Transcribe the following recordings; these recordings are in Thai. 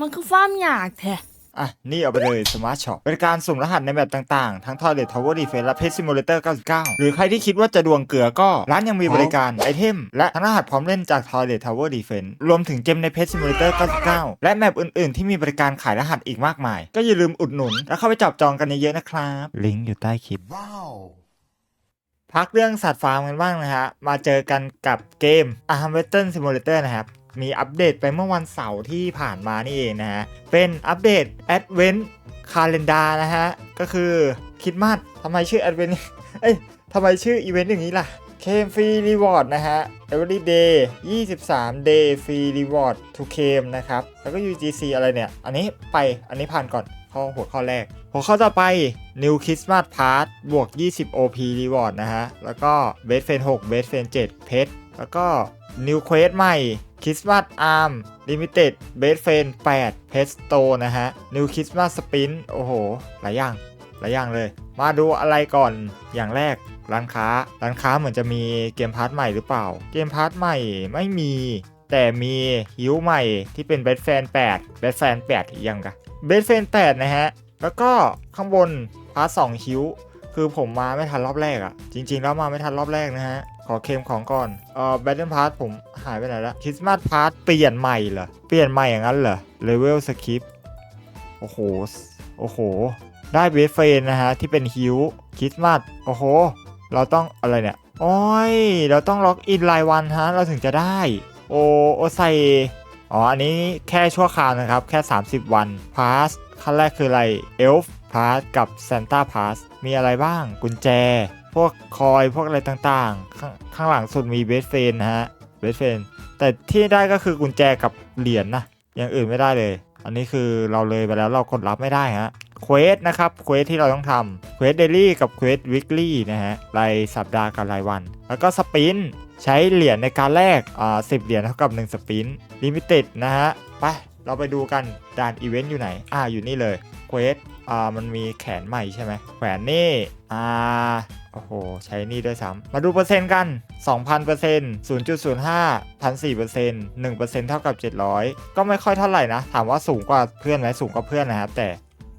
มันคือฟาร์มอยากแท้อะ นี่เอาไปเลย Smart Shop บริการสุ่มรหัสในแบบต่างๆ ทั้ง Toilet Tower Defense และ Pet Simulator 99 หรือใครที่คิดว่าจะดวงเกลือก็ร้านยังมีบริการไอเทม และทั้งรหัสพร้อมเล่นจาก Toilet Tower Defense รวมถึงเกมใน Pet Simulator 99 และแมปอื่นๆ ที่มีบริการขายรหัสอีกมากมาย ก็อย่าลืมอุดหนุน และเข้าไปจับจองกันเยอะๆนะครับ ลิงก์อยู่ใต้คลิป Wow. พักเรื่องสัตว์ฟาร์มกันบ้างนะฮะมาเจอกันกับเกม a r m w e s t e r n Simulator นะครับ มีอัปเดตไปเมื่อวันเสาร์ที่ผ่านมานี่เองนะฮะ เป็นอัปเดต Advent Calendar นะฮะ ก็คือคิดมาสทำไมชื่อ Advent เอ้ยทำไมชื่ออีเวนต์อย่างนี้ล่ะเคมฟรีรีวอร์ดนะฮะ every day 23 day free reward to claim นะครับ แล้วก็ UGC อะไรเนี่ย อันนี้ไป อันนี้ผ่านก่อนข้อหัวข้อแรก หัวข้อต่อไป New Christmas Pass บวก 20 OP reward นะฮะ แล้วก็ Best Friend 6 Best Friend 7 เพชรแล้วก็ New Quest ใหม่ Christmas Arm Limited Best Friend 8เพชร Store นะฮะ New Christmas Spin โอ้โห หลายอย่าง หลายอย่างเลย มาดูอะไรก่อนอย่างแรกร้านค้า ร้านค้าเหมือนจะมีเกมพาร์ทใหม่หรือเปล่า เกมพาร์ทใหม่ไม่มี แต่มีฮิวใหม่ที่เป็น Best Fan 8 Best Fan 8ยังกะ Best Fan 8นะฮะ แล้วก็ข้างบนพาร์ท2ฮิวคือผมมาไม่ทันรอบแรกอะจริง ๆ แล้วมาไม่ทันรอบแรกนะฮะ ขอเคมของก่อนเอ่อ Battle Pass ผมหายไปไหนละคริสต์มาสพาร์ทเปลี่ยนใหม่เหรอ เปลี่ยนใหม่อย่างนั้นเหรอ Level Skip โอ้โห โอ้โห ได้เบสเฟนนะฮะ ที่เป็นฮิวคริสต์มาสโอ้โห เราต้องอะไรเนี่ยโอ้ย เราต้องล็อกอินรายวันฮะ เราถึงจะได้ โอโอไซอ๋อ อันนี้แค่ชั่วคราวนะครับ แค่ 30 วันพาสขั้นแรกคืออะไรเอลฟ์พาสกับซ a นต้าพาสมีอะไรบ้างกุญแจ พวกคอยพวกอะไรต่างๆ ข้างข้างหลังสุดมีเบสเฟนนะฮะเบสเฟนแต่ที่ได้ก็คือกุญแจกับเหรียญนะอย่างอื่นไม่ได้เลย อันนี้คือเราเลยไปแล้วเรากดรับไม่ได้ฮะเควสนะครับเควสที่เราต้องทำเควสเดลี่กับเควสวิกลี่นะฮะรายสัปดาห์กับรายวัน แล้วก็สปินใช้เหรียญในการแลกอ่าสิเหรียญเท่ากับ 1 สปินลิมิเต็ดนะฮะไปเราไปดูกันด่านอีเวนต์อยู่ไหน อ่าอยู่นี่เลยเควสอ่ามันมีแขนใหม่ใช่ไหมแขวนนี่อ่า โอ้โห ใช้นี่ด้วยซ้ำมาดูเปอร์เซ็นต์กัน 2,000เปอร์เซ็นต์0.05 1,400เปอร์เซ็นต์1เปอร์เซ็นต์เท่ากับ 700 ก็ไม่ค่อยเท่าไหร่นะ ถามว่าสูงกว่าเพื่อนไหมสูงกว่าเพื่อนนะครับ แต่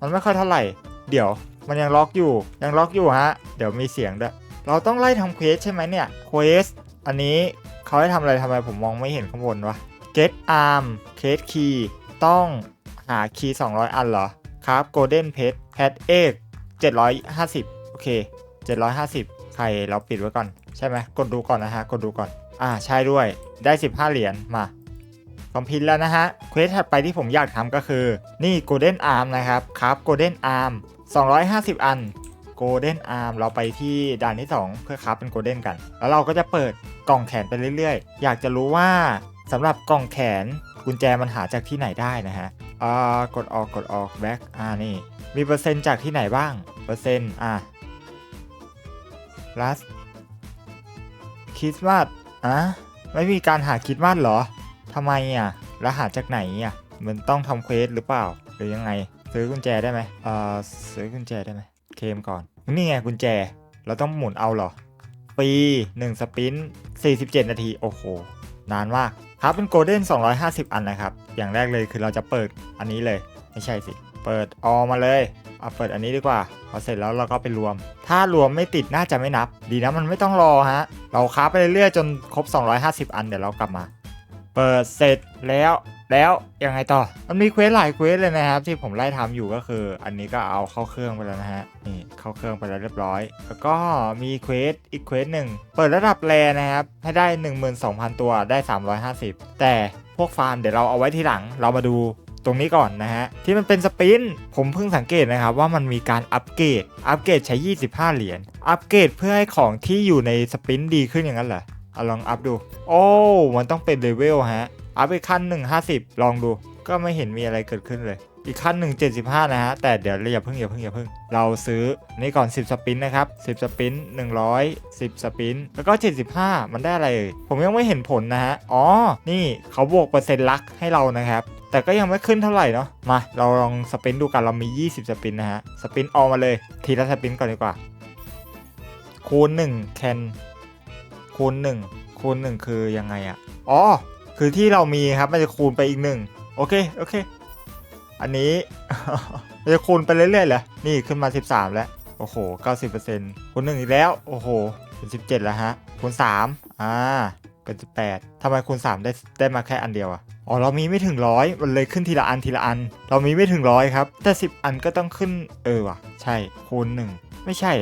มันไม่ค่อยเท่าไหร่ เดี๋ยวมันยังล็อกอยู่ ยังล็อกอยู่ฮะ เดี๋ยวมีเสียงด้วย เราต้องไล่ทำเควสใช่ไหมเนี่ยเควสอันนี้เขาให้ทำอะไรทำไมผมมองไม่เห็นข้างบนวะ get arm case key ต้องหาคีย์200 อันเหรอครับ golden pet pet egg 750 โอเค 750 ใครเราปิดไว้ก่อน ใช่ไหมกดดูก่อนนะฮะ กดดูก่อน อ่าใช่ด้วยได้ 15 เหรียญมาคอมพิวแล้วนะฮะเควสถัดไปที่ผมอยากทำก็คือ นี่ golden arm นะครับครับ golden arm 250 อัน golden arm เราไปที่ด่านที่ 2 เพื่อครับเป็น golden กัน แล้วเราก็จะเปิดกล่องแขนไปเรื่อยๆ อยากจะรู้ว่าสำหรับกล่องแขนกุญแจมันหาจากที่ไหนได้นะฮะอ่ากดออกกดออก back อ่านี่มีเปอร์เซ็นต์จากที่ไหนบ้างเปอร์เซ็นต์อ่าะ last คริสต์มาสอะไม่มีการหาคริสต์มาสเหรอทำไมอะแล้วหาจากไหนอะมันต้องทำเควสหรือเปล่า หรือยังไง ซื้อกุญแจได้ไหมเอ่อซื้อกุญแจได้ไหมเคมก่อน นี่ไงกุญแจ เราต้องหมุนเอาเหรอ ปี 1 สปิน 47 นาที โอ้โห นานมาก ครับเป็นโกลเด้น 250 อันนะครับ อย่างแรกเลยคือเราจะเปิดอันนี้เลย ไม่ใช่สิ เปิดออมาเลย เอาเปิดอันนี้ดีกว่าพอเสร็จแล้วเราก็ไปรวม ถ้ารวมไม่ติดน่าจะไม่นับ ดีนะมันไม่ต้องรอฮะ เราค้าไปเรื่อยๆจนครบ 250 อันเดี๋ยวเรากลับมา เปิดเสร็จแล้วแล้วยังไงต่อ มันมีเควสหลายเควสเลยนะครับ ที่ผมไล่ทำอยู่ก็คือ อันนี้ก็เอาเข้าเครื่องไปแล้วนะฮะนี่เข้าเครื่องไปแล้วเรียบร้อย แล้วก็มีเควสอีกเควสหนึ่งเปิดระดับแรนะครับ ให้ได้ 12,000 ตัวได้ 350 แต่พวกฟาร์มเดี๋ยวเราเอาไว้ทีหลัง เรามาดู ตรงนี้ก่อนนะฮะ ที่มันเป็นสปิน ผมเพิ่งสังเกตนะครับว่ามันมีการอัปเกรด อัปเกรดใช้ 25 เหรียญ อัปเกรดเพื่อให้ของที่อยู่ในสปินดีขึ้นอย่างนั้นเหรอเอาลองอัพดู โอ้ มันต้องเป็นเลเวลฮะ อัพไปขั้นหนึ่งห้าสิบลองดู ก็ไม่เห็นมีอะไรเกิดขึ้นเลย อีกขั้นหนึ่งเจ็ดสิบห้านะฮะ แต่เดี๋ยวอย่าเพิ่งอย่าเพิ่งอย่าเพิ่ง เราซื้อนี่ก่อน 10 สปินนะครับ 10 สปิน 100 10 สปิน แล้วก็ 75 มันได้อะไรเอ่ยผมยังไม่เห็นผลนะฮะ อ๋อ นี่เขาบวกเปอร์เซ็นต์ลักให้เรานะครับ แต่ก็ยังไม่ขึ้นเท่าไหร่เนาะ มา เราลองสปินดูกัน เรามี 20 สปินนะฮะ สปินออกมาเลย ทีละสปินก่อนดีกว่า คูณ1แคนคูณ1คูณ1คือยังไงอะอ๋อ คือที่เรามีครับ มันจะคูณไปอีกหนึ่งโอเค โอเค อันนี้จะคูณไปเรื่อยๆเหรอนี่ขึ้นมา 13 แล้ว โอ้โห 90%คูณหนึ่งอีกแล้ว โอ้โหเป็น17 แล้วฮะ คูณ 3 อ่า เป็น 18ทำไมคูณ 3 ได้ได้มาแค่อันเดียวอะอ๋อ เรามีไม่ถึงร้อยมันเลยขึ้นทีละอันทีละอัน เรามีไม่ถึงร้อยครับ แต่ 10 อันก็ต้องขึ้น เออว่ะ ใช่ คูณ 1 ไม่ใช่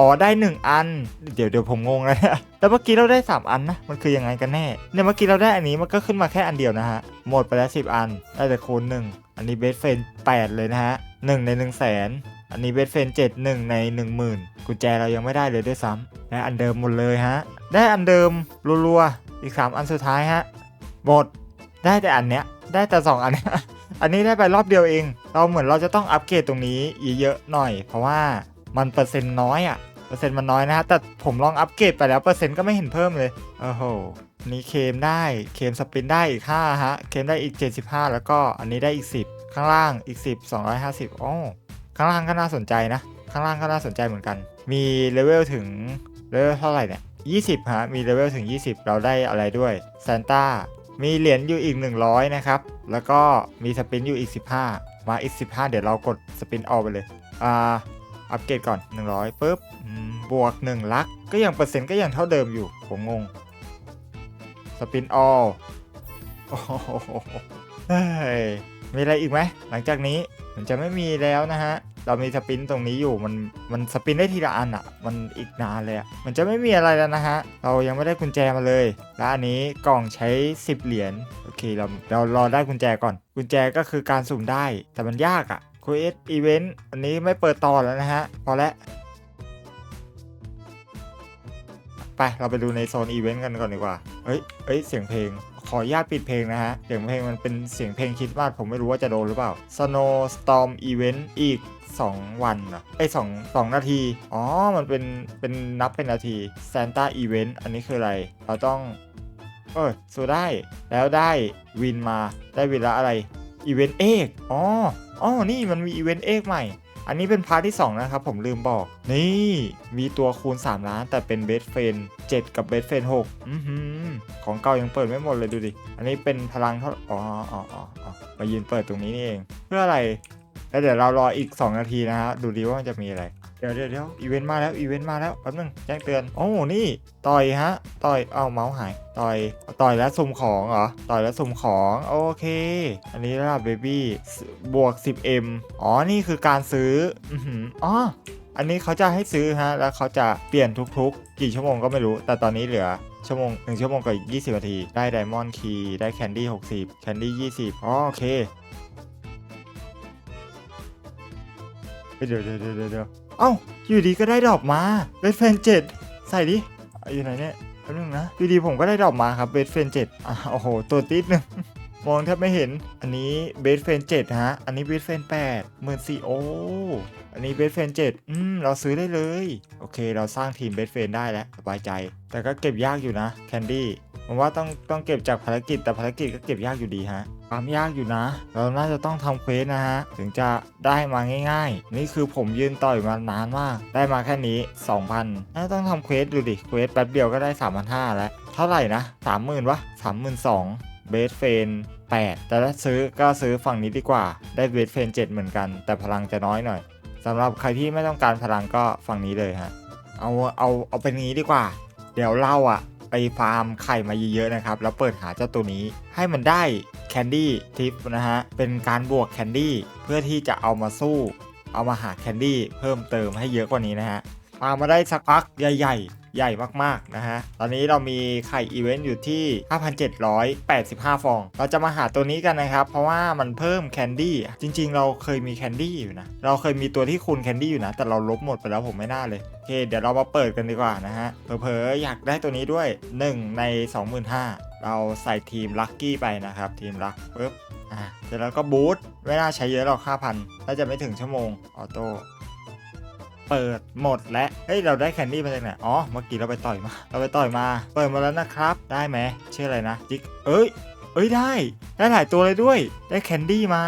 อ๋อได้1อัน เดี๋ยวเดี๋ยวผมงงแล้วเนี่ยแล้วเมื่อกี้เราได้ 3 อันนะ มันคือยังไงกันแน่ เนี่ยเมื่อกี้เราได้อันนี้มันก็ขึ้นมาแค่อันเดียวนะฮะ หมดไปแล้ว 10 อัน ได้แต่คูณ1อันนี้เบสเฟน8เลยนะฮะ1ใน1 0 0 0 0แสนอันนี้เบสเฟน7 1ใน 10,000 กุญแจเรายังไม่ได้เลยด้วยซ้ำได้อันเดิมหมดเลยฮะ ได้อันเดิมรัวๆ อีก 3 อันสุดท้ายฮะ หมด ได้แต่อันเนี้ย ได้แต่ 2 อันเนี้ยอันนี้ได้ไปรอบเดียวเอง เราเหมือนเราจะต้องอัปเกรดตรงนี้เยอะๆหน่อย เพราะว่า มันเปอร์เซ็นต์น้อยอะ่ะเปอร์เซ็นต์มันน้อยนะฮะแต่ผมลองอัปเกรดไปแล้วเปอร์เซ็นต์ก็ไม่เห็นเพิ่มเลยโอ้โหนนี้เคมได้เคมสปินได้อีก5ฮะเคมได้อีก 75 แล้วก็อันนี้ได้อีก 10 ข้างล่างอีก 10 250อ๋อข้างล่างก็น่าสนใจนะ ข้างล่างก็น่าสนใจเหมือนกัน มีเลเวลถึงเลเวลเท่าไหร่เนี่ย20ฮะมีเลเวลถึง 20 เราได้อะไรด้วยซานต้ามีเหรียญอยู่อีก 100 นะครับ แล้วก็มีสปินอยู่อีก 15 มาอีก 15 เดี๋ยวเรากดสปินออกไปเลย อ่า อัปเกรดก่อน 100ปุ๊บบวก 1 ลัก ก็ยังเปอร์เซ็นต์ก็ยังเท่าเดิมอยู่ ผมงง สปินออลโอ้โหเฮ้ยมีอะไรอีกไหม หลังจากนี้มันจะไม่มีแล้วนะฮะ เรามีสปินตรงนี้อยู่ มัน มันสปินได้ทีละอันอะ่ะ มันอีกนานเลยอะมันจะไม่มีอะไรแล้วนะฮะ เรายังไม่ได้กุญแจมาเลย แล้วอันนี้กล่องใช้ 10 เหรียญ โอเค เรา เรารอได้กุญแจก่อน กุญแจก็คือการสุ่มได้ แต่มันยากอะ่ะ คุยเอสอีเวนต์อันนี้ไม่เปิดต่อแล้วนะฮะ พอแล้วไป เราไปดูในโซนอีเวนต์กันก่อนดีกว่า เฮ้ย เฮ้ย เสียงเพลง ขออนุญาตปิดเพลงนะฮะ เสียงเพลงมันเป็นเสียงเพลงคิดว่าสผมไม่รู้ว่าจะโดนหรือเปล่า Snowstorm Event อีก 2 วันเหรอไอ้สองสองนาที อ๋อ มันเป็น เป็นนับเป็นนาที Santa Event อันนี้คืออะไร เราต้อง เออสู้ได้ แล้วได้วินมา ได้วินละอะไร อีเวนต์เอกอ๋ออ๋อนี่มันมีอีเวนต์เอกใหม่ อันนี้เป็นพาร์ทที่ 2 นะครับ ผมลืมบอก นี่มีตัวคูณ 3 ล้าน แต่เป็นเบสเฟน7กับเบสเฟน6อือหือของเก่ายังเปิดไม่หมดเลยดูดิ อันนี้เป็นพลังเท่า อ๋ออ๋ออ๋ออ๋อมายืนเปิดตรงนี้นี่เอง เพื่ออะไร แล้วเดี๋ยวเรารออีก 2 นาทีนะฮะดูดีว่ามันจะมีอะไร เดี๋ยวเดี๋ยวเดี๋ยวอีเวนต์มาแล้วอีเวนต์มาแล้วแป๊บนึงแจ้งเตือน โอ้นี่ ต่อยฮะ ต่อยเอาเมาส์หาย ต่อย ต่อยแล้วสุ่มของเหรอ ต่อยแล้วสุ่มของโอเค อันนี้ระดับเบบี้บวก 10m อ๋อนี่คือการซื้ออือหืออ๋ออันนี้เขาจะให้ซื้อฮะ แล้วเขาจะเปลี่ยนทุกๆ กี่ชั่วโมงก็ไม่รู้ แต่ตอนนี้เหลือชั่วโมง1ชั่วโมงกับอีก20นาที ได้ไดมอนด์คีย์ได้แคนดี้60แคนดี้20อ๋อโอเค เดี๋ยวเดี๋ยวเดี๋ยวเดี๋ยวเอ้าอยู่ดีก็ได้ดอกมาเบสเฟนเจ็ดใส่ดิอะอยู่ไหนเนี่ยแป๊บนึงนะอยู่ดีผมก็ได้ดอกมาครับเบสเฟนเจ็ดอะโอ้โห ตัวติดหนึ่งมองแทบไม่เห็น อันนี้เบสเฟนเจ็ดฮะ อันนี้เบสเฟนแปดหมื่นสี่โออันนี้เบสเฟนเจ็ดอืม เราซื้อได้เลย โอเค เราสร้างทีมเบสเฟนได้แล้วสบายใจ แต่ก็เก็บยากอยู่นะ แคนดี้ ผมว่าต้องต้องเก็บจากภารกิจแต่ภารกิจก็เก็บยากอยู่ดีฮะความยากอยู่นะ เราน่าจะต้องทำเควสนะฮะ ถึงจะได้มาง่าย ๆ นี่คือผมยืนต่อยมานานมาก ได้มาแค่นี้ 2,000น่าต้องทำเควสดูดิ เควสแป๊บเดียวก็ได้ 3,500 แล้ว เท่าไหร่นะ 30,000วะ32,000เบสเฟน8 แต่ถ้าซื้อก็ซื้อฝั่งนี้ดีกว่า ได้เบสเฟน7 เหมือนกัน แต่พลังจะน้อยหน่อยสำหรับใครที่ไม่ต้องการพลังก็ฝั่งนี้เลยฮะ เอาเอาเอาเป็นงี้ดีกว่า เดี๋ยวเราอะ ไปฟาร์มไข่มาเยอะๆนะครับ แล้วเปิดหาเจ้าตัวนี้ ให้มันได้แคนดี้ทิปนะฮะ เป็นการบวกแคนดี้เพื่อที่จะเอามาสู้ เอามาหาแคนดี้เพิ่มเติมให้เยอะกว่านี้นะฮะ ฟาร์มมาได้สักพักใหญ่ ๆใหญ่มากๆนะฮะ ตอนนี้เรามีไข่อีเวนต์อยู่ที่ 5,785 ฟอง เราจะมาหาตัวนี้กันนะครับ เพราะว่ามันเพิ่มแคนดี้ จริง ๆ เราเคยมีแคนดี้อยู่นะ เราเคยมีตัวที่คูณแคนดี้อยู่นะ แต่เราลบหมดไปแล้วผมไม่น่าเลย โอเค เดี๋ยวเรามาเปิดกันดีกว่านะฮะ เผลอๆ อยากได้ตัวนี้ด้วย 1 ใน 25,000 เราใส่ทีมลัคกี้ไปนะครับ ทีมลัคปึ๊บ อะเสร็จแล้วก็บูทไม่น่าใช้เยอะหรอก5,000น่าจะไม่ถึงชั่วโมง ออโต้ เปิดหมดและเฮ้ยเราได้แคนดี้มาจากไหนอ๋อเมื่อกี้เราไปต่อยมา เราไปต่อยมา เปิดมาแล้วนะครับ ได้ไหมชื่ออะไรนะจิกเอ้ย เอ้ยได้ ได้หลายตัวเลยด้วย ได้แคนดี้มา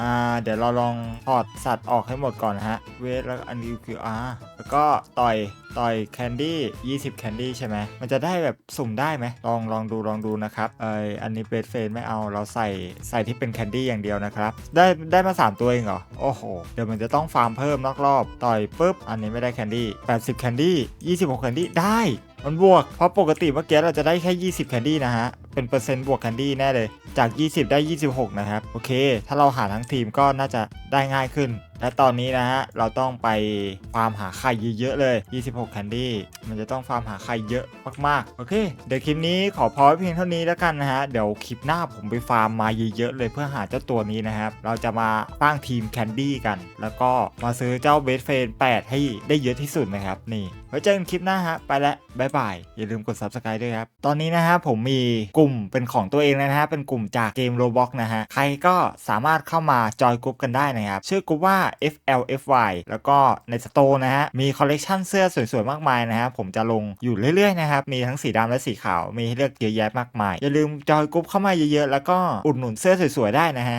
อ่า เดี๋ยวเราลองถอดสัตว์ออกให้หมดก่อนนะฮะ เวทแล้วอันนี้คืออ่าแล้วก็ต่อยต่อยแคนดี้20 แคนดี้ใช่ไหม มันจะได้แบบสุ่มได้ไหม ลองลองดูลองดูนะครับ เอยอันนี้เบสเฟนไม่เอา เราใส่ใส่ที่เป็นแคนดี้อย่างเดียวนะครับ ได้ได้มา 3 ตัวเองเหรอ โอ้โห เดี๋ยวมันจะต้องฟาร์มเพิ่มนอกรอบ ต่อยปุ๊บ อันนี้ไม่ได้แคนดี้80 แคนดี้26 แคนดี้ได้ มันบวก เพราะปกติเมื่อกี้เราจะได้แค่ 20 แคนดี้นะฮะ เป็นเปอร์เซ็นต์บวกกันดี้แน่เลย จาก 20 ได้ 26 นะครับ โอเค ถ้าเราหาทั้งทีมก็น่าจะได้ง่ายขึ้น และตอนนี้นะฮะเราต้องไปฟาร์มหาไข่เยอะๆเลย 26 แคนดี้ มันจะต้องฟาร์มหาไข่เยอะมากๆ โอเค เดี๋ยวคลิปนี้ขอพอเพียงเท่านี้แล้วกันนะฮะ เดี๋ยวคลิปหน้าผมไปฟาร์มมาเยอะๆเลยเพื่อหาเจ้าตัวนี้นะครับ เราจะมาสร้างทีมแคนดี้กัน แล้วก็มาซื้อเจ้าเบสเฟน8 ให้ได้เยอะที่สุดนะครับ นี่ไว้เจอกันคลิปหน้าฮะ ไปแล้วบ๊ายบาย อย่าลืมกด subscribe ด้วยครับ ตอนนี้นะฮะผมมีกลุ่มเป็นของตัวเองแล้วนะฮะ เป็นกลุ่มจากเกม Roblox นะฮะ ใครก็สามารถเข้ามาจอยกลุ่มกันได้นะครับ ชื่อกลุ่มว่า FLFY แล้วก็ในสโตร์นะฮะ มีคอลเลกชันเสื้อสวยๆ มากมายนะฮะ ผมจะลงอยู่เรื่อยๆ นะครับ มีทั้งสีดำและสีขาว มีให้เลือกเยอะแยะมากมาย อย่าลืมจอยกรุ๊ปเข้ามาเยอะๆ แล้วก็อุดหนุนเสื้อสวยๆ ได้นะฮะ